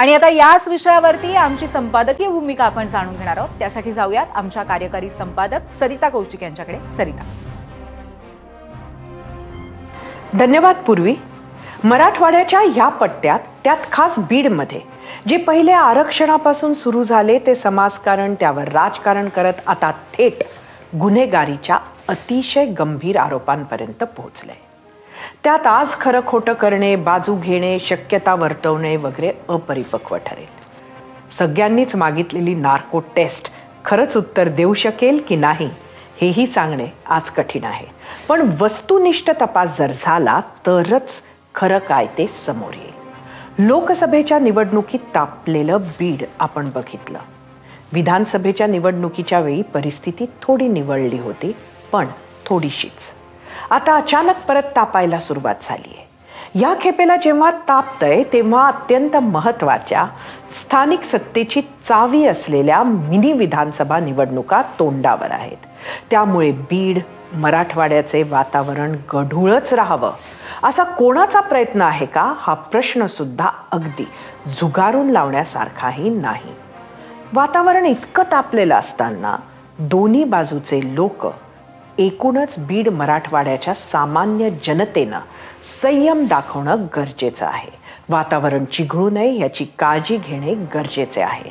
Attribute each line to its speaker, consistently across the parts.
Speaker 1: आणि आता याच विषयावरती आमची संपादकीय भूमिका आपण जाणून घेणार आहोत. त्यासाठी जाऊयात आमच्या कार्यकारी संपादक सरिता कौशिक यांच्याकडे. सरिता.
Speaker 2: धन्यवाद पूर्वी. मराठवाड्याच्या या पट्ट्यात त्यात खास बीडमध्ये जे पहिले आरक्षणापासून सुरू झाले ते समाजकारण त्यावर राजकारण करत आता थेट गुन्हेगारीच्या अतिशय गंभीर आरोपांपर्यंत पोहोचले. त्यात आज खरं खोटं करणे बाजू घेणे शक्यता वर्तवणे वगैरे अपरिपक्व ठरेल. सगळ्यांनीच मागितलेली नार्को टेस्ट खरंच उत्तर देऊ शकेल की नाही हेही सांगणे आज कठीण आहे. पण वस्तुनिष्ठ तपास जर झाला तरच खरं काय ते समोर येईल. लोकसभेच्या निवडणुकीत तापलेलं बीड आपण बघितलं. विधानसभेच्या निवडणुकीच्या वेळी परिस्थिती थोडी निवळली होती पण थोडीशीच. आता अचानक परत तापायला सुरुवात झाली आहे या खेपेला जेव्हा तापतंय तेव्हा अत्यंत महत्त्वाच्या स्थानिक सत्तेची चावी असलेल्या मिनी विधानसभा निवडणुका तोंडावर आहेत. त्यामुळे बीड मराठवाड्याचे वातावरण गढूळच राहावं. असा कोणाचा प्रयत्न आहे का? हा प्रश्न सुद्धा अगदी झुगारून लावण्यासारखाही नाही. वातावरण इतकं तापलेलं असताना दोन्ही बाजूचे लोक एकूणच बीड मराठवाड्याच्या सामान्य जनतेनं संयम दाखवणं गरजेचं आहे. वातावरण चिघळू नये याची काळजी घेणे गरजेचे आहे.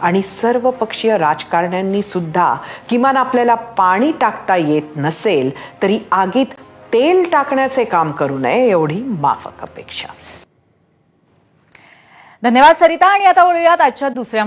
Speaker 2: आणि सर्व पक्षीय राजकारण्यांनी सुद्धा किमान आपल्याला पाणी टाकता येत नसेल तरी आगीत तेल टाकण्याचे काम करू नये एवढी माफक अपेक्षा.
Speaker 1: धन्यवाद सरिता आणि आता वळूयात आजच्या दुसऱ्या